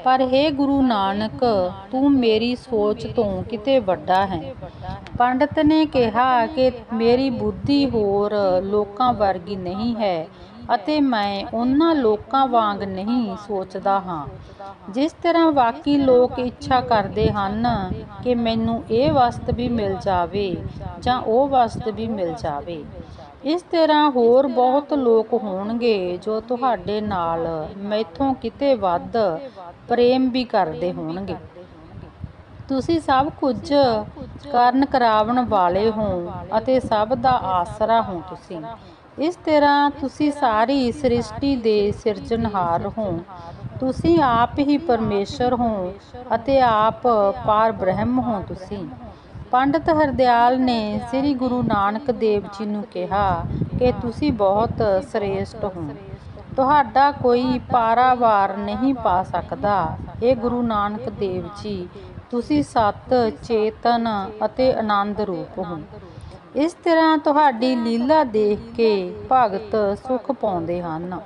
A: ਪਰ हे ਗੁਰੂ ਨਾਨਕ ਤੂੰ ਮੇਰੀ ਸੋਚ ਤੋਂ ਕਿਤੇ ਵੱਡਾ ਹੈ। ਪੰਡਤ ਨੇ ਕਿਹਾ ਕਿ ਮੇਰੀ ਬੁੱਧੀ ਹੋਰ ਲੋਕਾਂ ਵਰਗੀ ਨਹੀਂ ਹੈ ਅਤੇ ਮੈਂ ਉਹਨਾਂ ਲੋਕਾਂ ਵਾਂਗ ਨਹੀਂ ਸੋਚਦਾ ਹਾਂ। ਜਿਸ ਤਰ੍ਹਾਂ ਬਾਕੀ ਲੋਕ ਇੱਛਾ ਕਰਦੇ ਹਨ ਕਿ ਮੈਨੂੰ ਇਹ ਵਸਤ ਵੀ ਮਿਲ ਜਾਵੇ ਜਾਂ ਉਹ ਵਸਤ ਵੀ ਮਿਲ ਜਾਵੇ। ਇਸ ਤਰ੍ਹਾਂ ਹੋਰ ਬਹੁਤ ਲੋਕ ਹੋਣਗੇ ਜੋ ਤੁਹਾਡੇ ਨਾਲ ਮੈਥੋਂ ਕਿਤੇ ਵੱਧ ਪ੍ਰੇਮ ਵੀ ਕਰਦੇ ਹੋਣਗੇ। ਤੁਸੀਂ ਸਭ ਕੁਝ ਕਰਨ ਕਰਾਵਣ ਵਾਲੇ ਹੋ ਅਤੇ ਸਭ ਦਾ ਆਸਰਾ ਹੋ ਤੁਸੀਂ। ਇਸ ਤਰ੍ਹਾਂ ਤੁਸੀਂ ਸਾਰੀ ਸ੍ਰਿਸ਼ਟੀ ਦੇ ਸਿਰਜਣਹਾਰ ਹੋ। ਤੁਸੀਂ ਆਪ ਹੀ ਪਰਮੇਸ਼ਰ ਹੋ ਅਤੇ ਆਪ ਪਾਰ ਬ੍ਰਹਮ ਹੋ ਤੁਸੀਂ। ਪੰਡਤ ਹਰਦਿਆਲ ਨੇ ਸ੍ਰੀ ਗੁਰੂ ਨਾਨਕ ਦੇਵ ਜੀ ਨੂੰ ਕਿਹਾ ਕਿ ਤੁਸੀਂ ਬਹੁਤ ਸ੍ਰੇਸ਼ਟ ਹੋ। ਤੁਹਾਡਾ ਕੋਈ ਪਾਰਾਵਾਰ ਨਹੀਂ ਪਾ ਸਕਦਾ। ਇਹ ਗੁਰੂ ਨਾਨਕ ਦੇਵ ਜੀ, ਤੁਸੀਂ ਸਤ ਚੇਤਨ ਅਤੇ ਆਨੰਦ ਰੂਪ ਹੋ। ਇਸ ਤਰ੍ਹਾਂ ਤੁਹਾਡੀ ਲੀਲਾ ਦੇਖ ਕੇ ਭਗਤ ਸੁਖ ਪਾਉਂਦੇ ਹਨ।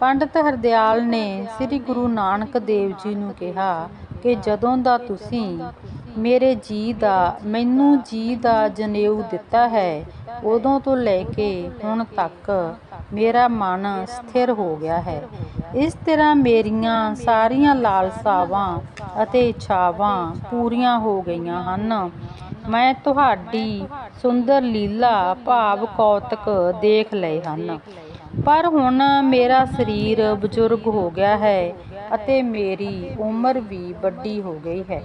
A: ਪੰਡਤ ਹਰਦਿਆਲ ਨੇ ਸ੍ਰੀ ਗੁਰੂ ਨਾਨਕ ਦੇਵ ਜੀ ਨੂੰ ਕਿਹਾ ਕਿ ਜਦੋਂ ਦਾ ਤੁਸੀਂ ਮੇਰੇ ਜੀ ਦਾ, ਮੈਨੂੰ ਜੀ ਦਾ ਜਨੇਊ ਦਿੱਤਾ ਹੈ, ਉਦੋਂ ਤੋਂ ਲੈ ਕੇ ਹੁਣ ਤੱਕ ਮੇਰਾ ਮਨ ਸਥਿਰ ਹੋ ਗਿਆ ਹੈ। ਇਸ ਤਰ੍ਹਾਂ ਮੇਰੀਆਂ ਸਾਰੀਆਂ ਲਾਲਸਾਵਾਂ ਅਤੇ ਇੱਛਾਵਾਂ ਪੂਰੀਆਂ ਹੋ ਗਈਆਂ ਹਨ। ਮੈਂ ਤੁਹਾਡੀ ਸੁੰਦਰ ਲੀਲਾ ਭਾਵ ਕੌਤਕ ਦੇਖ ਲਏ ਹਨ। ਪਰ ਹੁਣ ਮੇਰਾ ਸਰੀਰ ਬਜ਼ੁਰਗ ਹੋ ਗਿਆ ਹੈ ਅਤੇ ਮੇਰੀ ਉਮਰ ਵੀ ਵੱਡੀ ਹੋ ਗਈ ਹੈ।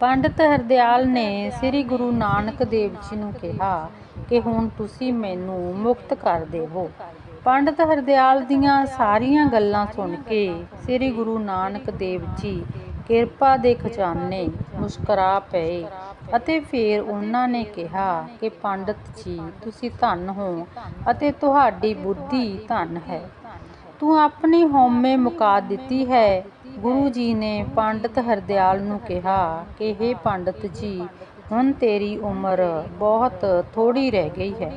A: ਪੰਡਤ ਹਰਦਿਆਲ ਨੇ ਸ੍ਰੀ ਗੁਰੂ ਨਾਨਕ ਦੇਵ ਜੀ ਨੂੰ ਕਿਹਾ ਕਿ ਹੁਣ ਤੁਸੀਂ ਮੈਨੂੰ ਮੁਕਤ ਕਰ ਦੇਵੋ। ਪੰਡਤ ਹਰਦਿਆਲ ਦੀਆਂ ਸਾਰੀਆਂ ਗੱਲਾਂ ਸੁਣ ਕੇ ਸ੍ਰੀ ਗੁਰੂ ਨਾਨਕ ਦੇਵ ਜੀ ਕਿਰਪਾ ਦੇ ਖਜ਼ਾਨੇ ਮੁਸਕਰਾ ਪਏ। ਅਤੇ ਫਿਰ ਉਹਨਾਂ ਨੇ ਕਿਹਾ ਕਿ, ਪੰਡਤ ਜੀ, ਤੁਸੀਂ ਧੰਨ ਹੋ ਅਤੇ ਤੁਹਾਡੀ ਬੁੱਧੀ ਧੰਨ ਹੈ। ਤੂੰ ਆਪਣੀ ਹਉਮੈ ਮੁਕਾ ਦਿੱਤੀ ਹੈ। ਗੁਰੂ ਜੀ ਨੇ ਪੰਡਤ ਹਰਦਿਆਲ ਨੂੰ ਕਿਹਾ ਕਿ हे ਪੰਡਤ ਜੀ, ਹੁਣ ਤੇਰੀ ਉਮਰ ਬਹੁਤ ਥੋੜੀ ਰਹਿ ਗਈ ਹੈ।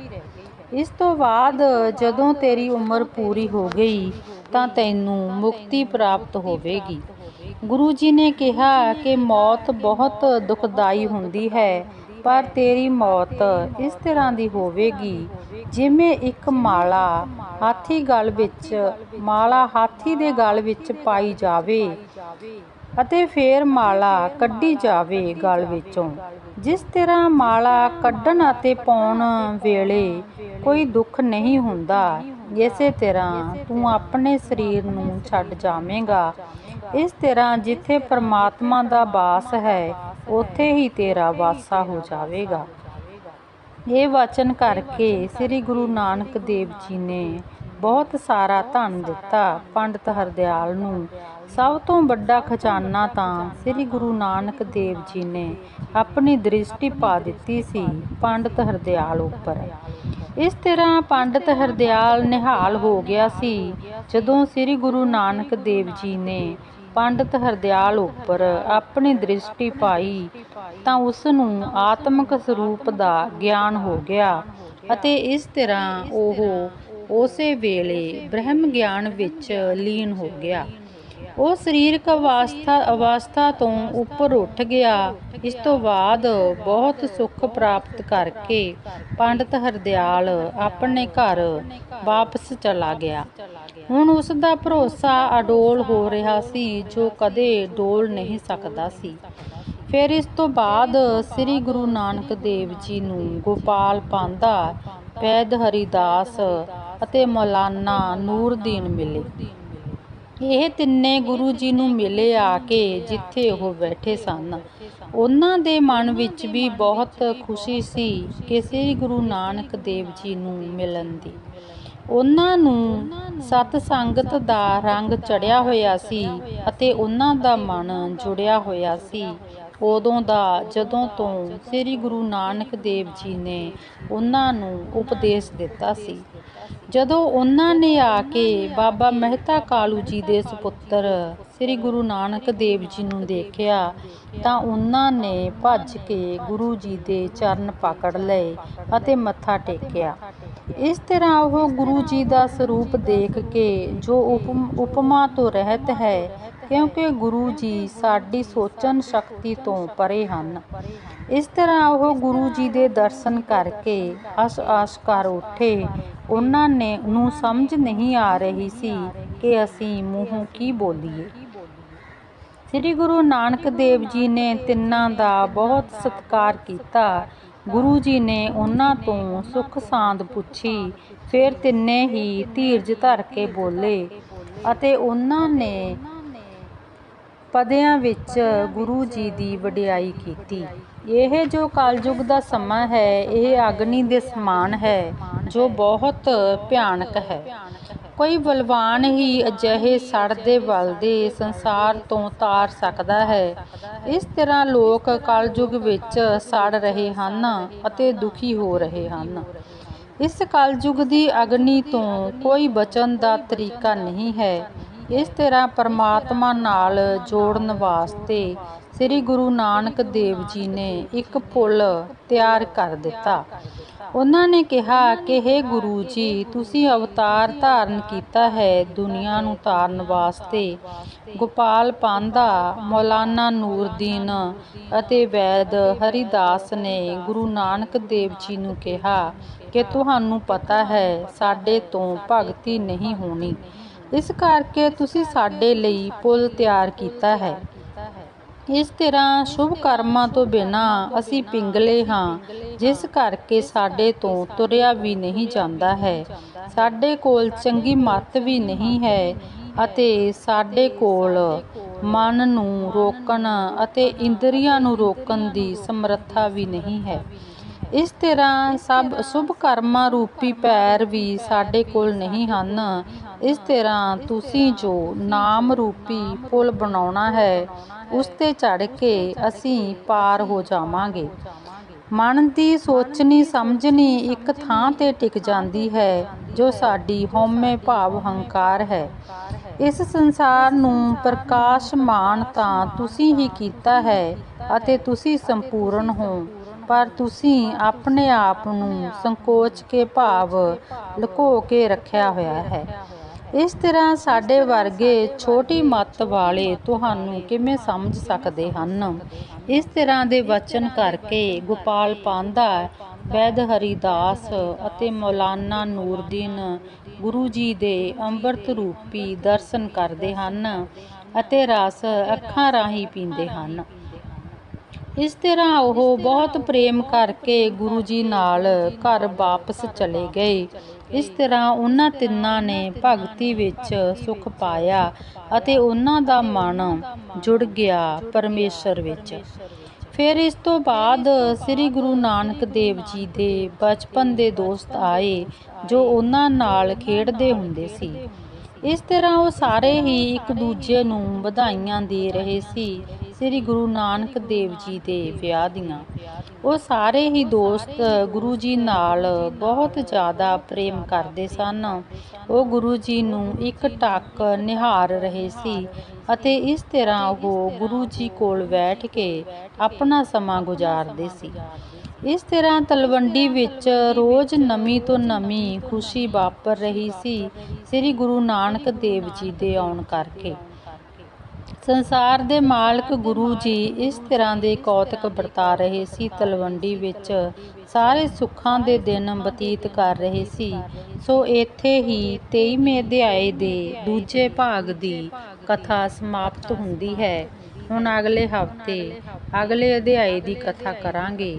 A: ਇਸ ਤੋਂ ਬਾਅਦ ਜਦੋਂ ਤੇਰੀ ਉਮਰ ਪੂਰੀ ਹੋ ਗਈ ਤਾਂ ਤੈਨੂੰ ਮੁਕਤੀ ਪ੍ਰਾਪਤ ਹੋਵੇਗੀ। ਗੁਰੂ ਜੀ ਨੇ ਕਿਹਾ ਕਿ ਮੌਤ ਬਹੁਤ ਦੁਖਦਾਈ ਹੁੰਦੀ ਹੈ, ਪਰ ਤੇਰੀ ਮੌਤ ਇਸ ਤਰ੍ਹਾਂ ਦੀ ਹੋਵੇਗੀ ਜਿਵੇਂ ਇੱਕ ਮਾਲਾ ਹਾਥੀ ਗਲ ਵਿੱਚ, ਮਾਲਾ ਹਾਥੀ ਦੇ ਗਲ ਵਿੱਚ ਪਾਈ ਜਾਵੇ ਅਤੇ ਫੇਰ ਮਾਲਾ ਕੱਢੀ ਜਾਵੇ ਗਲ ਵਿੱਚੋਂ। ਜਿਸ ਤਰ੍ਹਾਂ ਮਾਲਾ ਕੱਢਣ ਅਤੇ ਪਾਉਣ ਵੇਲੇ ਕੋਈ ਦੁੱਖ ਨਹੀਂ ਹੁੰਦਾ ਇਸੇ ਤਰ੍ਹਾਂ ਤੂੰ ਆਪਣੇ ਸਰੀਰ ਨੂੰ ਛੱਡ ਜਾਵੇਂਗਾ। ਇਸ ਤਰ੍ਹਾਂ ਜਿੱਥੇ ਪਰਮਾਤਮਾ ਦਾ ਵਾਸ ਹੈ, ਉੱਥੇ ਹੀ ਤੇਰਾ ਵਾਸਾ ਹੋ ਜਾਵੇਗਾ। ਇਹ ਵਚਨ ਕਰਕੇ ਸ੍ਰੀ ਗੁਰੂ ਨਾਨਕ ਦੇਵ ਜੀ ਨੇ ਬਹੁਤ ਸਾਰਾ ਧਨ ਦਿੱਤਾ ਪੰਡਤ ਹਰਦਿਆਲ ਨੂੰ। ਸਭ ਤੋਂ ਵੱਡਾ ਖਜ਼ਾਨਾ ਤਾਂ ਸ੍ਰੀ ਗੁਰੂ ਨਾਨਕ ਦੇਵ ਜੀ ਨੇ ਆਪਣੀ ਦ੍ਰਿਸ਼ਟੀ ਪਾ ਦਿੱਤੀ ਸੀ ਪੰਡਤ ਹਰਦਿਆਲ ਉੱਪਰ। ਇਸ ਤਰ੍ਹਾਂ ਪੰਡਤ ਹਰਦਿਆਲ ਨਿਹਾਲ ਹੋ ਗਿਆ ਸੀ ਜਦੋਂ ਸ੍ਰੀ ਗੁਰੂ ਨਾਨਕ ਦੇਵ ਜੀ ਨੇ ਪੰਡਤ ਹਰਦਿਆਲ ਉੱਪਰ ਆਪਣੀ ਦ੍ਰਿਸ਼ਟੀ ਪਾਈ ਤਾਂ ਉਸ ਨੂੰ ਆਤਮਿਕ ਸਰੂਪ ਦਾ ਗਿਆਨ ਹੋ ਗਿਆ ਅਤੇ ਇਸ ਤਰ੍ਹਾਂ ਉਹ ਉਸੇ ਵੇਲੇ ਬ੍ਰਹਮ ਗਿਆਨ ਵਿੱਚ ਲੀਨ ਹੋ ਗਿਆ। ਉਹ ਸਰੀਰਕ ਅਵਸਥਾ ਅਵਸਥਾ ਤੋਂ ਉੱਪਰ ਉੱਠ ਗਿਆ। ਇਸ ਤੋਂ ਬਾਅਦ ਬਹੁਤ ਸੁੱਖ ਪ੍ਰਾਪਤ ਕਰਕੇ ਪੰਡਤ ਹਰਦਿਆਲ ਆਪਣੇ ਘਰ ਵਾਪਸ ਚਲਾ ਗਿਆ। ਹੁਣ ਉਸ ਦਾ ਭਰੋਸਾ ਅਡੋਲ ਹੋ ਰਿਹਾ ਸੀ, ਜੋ ਕਦੇ ਡੋਲ ਨਹੀਂ ਸਕਦਾ ਸੀ। ਫਿਰ ਇਸ ਤੋਂ ਬਾਅਦ ਸ੍ਰੀ ਗੁਰੂ ਨਾਨਕ ਦੇਵ ਜੀ ਨੂੰ ਗੋਪਾਲ ਪਾਂਦਾ ਵੈਦ ਹਰੀਦਾਸ ਅਤੇ ਮੌਲਾਨਾ ਨੂਰਦੀਨ ਮਿਲੇ। ਇਹ ਤਿੰਨੇ ਗੁਰੂ ਜੀ ਨੂੰ ਮਿਲੇ ਆ ਕੇ ਜਿੱਥੇ ਉਹ ਬੈਠੇ ਸਨ। ਉਹਨਾਂ ਦੇ ਮਨ ਵਿੱਚ ਵੀ ਬਹੁਤ ਖੁਸ਼ੀ ਸੀ ਕਿ ਸ੍ਰੀ ਗੁਰੂ ਨਾਨਕ ਦੇਵ ਜੀ ਨੂੰ ਮਿਲਣ ਦੀ। ਉਹਨਾਂ ਨੂੰ ਸਤ ਸੰਗਤ ਦਾ ਰੰਗ ਚੜਿਆ ਹੋਇਆ ਸੀ ਅਤੇ ਉਹਨਾਂ ਦਾ ਮਨ ਜੁੜਿਆ ਹੋਇਆ ਸੀ। ਉਦੋਂ ਦਾ ਜਦੋਂ ਤੋਂ ਸ੍ਰੀ ਗੁਰੂ ਨਾਨਕ ਦੇਵ ਜੀ ਨੇ ਉਹਨਾਂ ਨੂੰ ਉਪਦੇਸ਼ ਦਿੱਤਾ ਸੀ। ਜਦੋਂ ਉਹਨਾਂ ਨੇ ਆ ਕੇ ਬਾਬਾ ਮਹਿਤਾ ਕਾਲੂ ਜੀ ਦੇ ਸੁਪੁੱਤਰ ਸ੍ਰੀ ਗੁਰੂ ਨਾਨਕ ਦੇਵ ਜੀ ਨੂੰ ਦੇਖਿਆ ਤਾਂ ਉਹਨਾਂ ਨੇ ਭੱਜ ਕੇ ਗੁਰੂ ਜੀ ਦੇ ਚਰਨ ਪਕੜ ਲਏ ਅਤੇ ਮੱਥਾ ਟੇਕਿਆ। ਇਸ ਤਰ੍ਹਾਂ ਉਹ ਗੁਰੂ ਜੀ ਦਾ ਸਰੂਪ ਦੇਖ ਕੇ ਜੋ ਉਪਮ- ਉਪਮਾ ਤੋਂ ਰਹਿਤ ਹੈ ਕਿਉਂਕਿ ਗੁਰੂ ਜੀ ਸਾਡੀ ਸੋਚਣ ਸ਼ਕਤੀ ਤੋਂ ਪਰੇ ਹਨ। ਇਸ ਤਰ੍ਹਾਂ ਉਹ ਗੁਰੂ ਜੀ ਦੇ ਦਰਸ਼ਨ ਕਰਕੇ ਅਸ-ਆਸ ਕਰ ਉੱਠੇ। ਉਹਨਾਂ ਨੇ ਨੂੰ ਸਮਝ ਨਹੀਂ ਆ ਰਹੀ ਸੀ ਕਿ ਅਸੀਂ ਮੂੰਹੋਂ ਕੀ ਬੋਲੀਏ। ਸ੍ਰੀ ਗੁਰੂ ਨਾਨਕ ਦੇਵ ਜੀ ਨੇ ਤਿੰਨਾਂ ਦਾ ਬਹੁਤ ਸਤਿਕਾਰ ਕੀਤਾ। ਗੁਰੂ ਜੀ ਨੇ ਉਹਨਾਂ ਤੋਂ ਸੁਖ ਸਾਂਦ ਪੁੱਛੀ। ਫਿਰ ਤਿੰਨੇ ਹੀ ਧੀਰਜ ਧਰ ਕੇ ਬੋਲੇ ਅਤੇ ਉਹਨਾਂ ਨੇ ਪਦਿਆਂ ਵਿੱਚ ਗੁਰੂ ਜੀ ਦੀ ਵਡਿਆਈ ਕੀਤੀ। ਇਹ ਜੋ ਕਲਯੁਗ ਦਾ ਸਮਾਂ ਹੈ, ਇਹ ਅਗਨੀ ਦੇ ਸਮਾਨ ਹੈ, ਜੋ ਬਹੁਤ ਭਿਆਨਕ ਹੈ। ਕੋਈ ਬਲਵਾਨ ਹੀ ਅਜਿਹੇ ਸੜਦੇ ਬਲਦੇ ਸੰਸਾਰ ਤੋਂ ਤਾਰ ਸਕਦਾ ਹੈ। ਇਸ ਤਰ੍ਹਾਂ ਲੋਕ ਕਲਯੁਗ ਵਿੱਚ ਸੜ ਰਹੇ ਹਨ ਅਤੇ ਦੁਖੀ ਹੋ ਰਹੇ ਹਨ। ਇਸ ਕਲਯੁਗ ਦੀ ਅਗਨੀ ਤੋਂ ਕੋਈ ਬਚਣ ਦਾ ਤਰੀਕਾ ਨਹੀਂ ਹੈ। ਇਸ ਤਰ੍ਹਾਂ ਪਰਮਾਤਮਾ ਨਾਲ ਜੋੜਨ ਵਾਸਤੇ ਸ੍ਰੀ ਗੁਰੂ ਨਾਨਕ ਦੇਵ ਜੀ ਨੇ ਇੱਕ ਪੁਲ ਤਿਆਰ ਕਰ ਦਿੱਤਾ। ਉਹਨਾਂ ਨੇ ਕਿਹਾ ਕਿ हे ਗੁਰੂ ਜੀ, ਤੁਸੀਂ ਅਵਤਾਰ ਧਾਰਨ ਕੀਤਾ ਹੈ ਦੁਨੀਆ ਨੂੰ ਤਾਰਨ ਵਾਸਤੇ। ਗੋਪਾਲ ਪਾਂਧਾ ਮੌਲਾਨਾ ਨੂਰਦੀਨ ਅਤੇ ਵੈਦ ਹਰੀਦਾਸ ਨੇ ਗੁਰੂ ਨਾਨਕ ਦੇਵ ਜੀ ਨੂੰ ਕਿਹਾ ਕਿ, ਤੁਹਾਨੂੰ ਪਤਾ ਹੈ, ਸਾਡੇ ਤੋਂ ਭਗਤੀ ਨਹੀਂ ਹੋਣੀ। ਇਸ ਕਰਕੇ ਤੁਸੀਂ ਸਾਡੇ ਲਈ ਪੁਲ ਤਿਆਰ ਕੀਤਾ ਹੈ। ਇਸ ਤਰ੍ਹਾਂ ਸ਼ੁਭ ਕਰਮਾਂ ਤੋਂ ਬਿਨਾ ਅਸੀਂ ਪਿੰਗਲੇ ਹਾਂ, ਜਿਸ ਕਰਕੇ ਸਾਡੇ ਤੋਂ ਤੁਰਿਆ ਵੀ ਨਹੀਂ ਜਾਂਦਾ ਹੈ। ਸਾਡੇ ਕੋਲ ਚੰਗੀ ਮੱਤ ਵੀ ਨਹੀਂ ਹੈ ਅਤੇ ਸਾਡੇ ਕੋਲ ਮਨ ਨੂੰ ਰੋਕਣ ਅਤੇ ਇੰਦਰੀਆਂ ਨੂੰ ਰੋਕਣ ਦੀ ਸਮਰੱਥਾ ਵੀ ਨਹੀਂ ਹੈ। ਇਸ ਤਰ੍ਹਾਂ ਸਭ ਸ਼ੁਭ ਕਰਮਾਂ ਰੂਪੀ ਪੈਰ ਵੀ ਸਾਡੇ ਕੋਲ ਨਹੀਂ ਹਨ ਇਸ ਤਰ੍ਹਾਂ ਤੁਸੀਂ ਜੋ ਨਾਮ ਰੂਪੀ ਪੁਲ ਬਣਾਉਣਾ ਹੈ, ਉਸ ਤੇ ਚੜ ਕੇ ਅਸੀਂ ਪਾਰ ਹੋ ਜਾਵਾਂਗੇ। ਮਨ ਦੀ ਸੋਚਣੀ, ਸਮਝਣੀ ਇੱਕ ਥਾਂ ਤੇ ਟਿਕ ਜਾਂਦੀ ਹੈ, ਜੋ ਸਾਡੀ ਹਉਮੈ ਭਾਵ ਹੰਕਾਰ ਹੈ। ਇਸ ਸੰਸਾਰ ਨੂੰ ਪ੍ਰਕਾਸ਼ਮਾਨ ਤਾਂ ਤੁਸੀਂ ਹੀ ਕੀਤਾ ਹੈ ਅਤੇ ਤੁਸੀਂ ਸੰਪੂਰਨ ਹੋ, ਪਰ ਤੁਸੀਂ ਆਪਣੇ ਆਪ ਨੂੰ ਸੰਕੋਚ ਕੇ ਭਾਵ ਲੁਕੋ ਕੇ ਰੱਖਿਆ ਹੋਇਆ ਹੈ। ਇਸ ਤਰ੍ਹਾਂ ਸਾਡੇ ਵਰਗੇ ਛੋਟੀ ਮੱਤ ਵਾਲੇ ਤੁਹਾਨੂੰ ਕਿਵੇਂ ਸਮਝ ਸਕਦੇ ਹਨ? ਇਸ ਤਰ੍ਹਾਂ ਦੇ ਵਚਨ ਕਰਕੇ ਗੋਪਾਲ ਪਾਂਧਾ ਵੈਦ ਹਰੀਦਾਸ ਅਤੇ ਮੌਲਾਨਾ ਨੂਰਦੀਨ ਗੁਰੂ ਜੀ ਦੇ ਅੰਮ੍ਰਿਤ ਰੂਪੀ ਦਰਸ਼ਨ ਕਰਦੇ ਹਨ ਅਤੇ ਰਸ ਅੱਖਾਂ ਰਾਹੀਂ ਪੀਂਦੇ ਹਨ। ਇਸ ਤਰ੍ਹਾਂ ਉਹ ਬਹੁਤ ਪ੍ਰੇਮ ਕਰਕੇ ਗੁਰੂ ਜੀ ਨਾਲ ਘਰ ਵਾਪਸ ਚਲੇ ਗਏ। ਇਸ ਤਰ੍ਹਾਂ ਉਹਨਾਂ ਤਿੰਨਾਂ ਨੇ ਭਗਤੀ ਵਿੱਚ ਸੁਖ ਪਾਇਆ ਅਤੇ ਉਹਨਾਂ ਦਾ ਮਨ ਜੁੜ ਗਿਆ ਪਰਮੇਸ਼ਰ ਵਿੱਚ। ਫਿਰ ਇਸ ਤੋਂ ਬਾਅਦ ਸ੍ਰੀ ਗੁਰੂ ਨਾਨਕ ਦੇਵ ਜੀ ਦੇ ਬਚਪਨ ਦੇ ਦੋਸਤ ਆਏ ਜੋ ਉਹਨਾਂ ਨਾਲ ਖੇਡਦੇ ਹੁੰਦੇ ਸੀ। ਇਸ ਤਰ੍ਹਾਂ ਉਹ ਸਾਰੇ ਹੀ ਇੱਕ ਦੂਜੇ ਨੂੰ ਵਧਾਈਆਂ ਦੇ ਰਹੇ ਸੀ। ਸ੍ਰੀ ਗੁਰੂ ਨਾਨਕ ਦੇਵ ਜੀ ਦੇ ਵਿਆਹ ਦੀਆਂ। ਉਹ ਸਾਰੇ ਹੀ ਦੋਸਤ ਗੁਰੂ ਜੀ ਨਾਲ ਬਹੁਤ ਜ਼ਿਆਦਾ ਪ੍ਰੇਮ ਕਰਦੇ ਸਨ। ਉਹ ਗੁਰੂ ਜੀ ਨੂੰ ਇੱਕ ਟੱਕ ਨਿਹਾਰ ਰਹੇ ਸੀ ਅਤੇ ਇਸ ਤਰ੍ਹਾਂ ਉਹ ਗੁਰੂ ਜੀ ਕੋਲ ਬੈਠ ਕੇ ਆਪਣਾ ਸਮਾਂ ਗੁਜ਼ਾਰਦੇ ਸੀ। ਇਸ ਤਰ੍ਹਾਂ ਤਲਵੰਡੀ ਵਿੱਚ ਰੋਜ਼ ਨਵੀਂ ਤੋਂ ਨਵੀਂ ਖੁਸ਼ੀ ਵਾਪਰ ਰਹੀ ਸੀ, ਸ੍ਰੀ ਗੁਰੂ ਨਾਨਕ ਦੇਵ ਜੀ ਦੇ ਆਉਣ ਕਰਕੇ। ਸੰਸਾਰ ਦੇ ਮਾਲਕ ਗੁਰੂ ਜੀ ਇਸ ਤਰ੍ਹਾਂ ਦੇ ਕੌਤਕ ਵਰਤਾ ਰਹੇ ਸੀ, ਤਲਵੰਡੀ ਵਿੱਚ ਸਾਰੇ ਸੁੱਖਾਂ ਦੇ ਦਿਨ ਬਤੀਤ ਕਰ ਰਹੇ ਸੀ। ਸੋ ਇੱਥੇ ਹੀ 23ਵੇਂ ਅਧਿਆਏ ਦੇ ਦੂਜੇ ਭਾਗ ਦੀ ਕਥਾ ਸਮਾਪਤ ਹੁੰਦੀ ਹੈ। ਹੁਣ ਅਗਲੇ ਹਫ਼ਤੇ ਅਗਲੇ ਅਧਿਆਏ ਦੀ ਕਥਾ ਕਰਾਂਗੇ।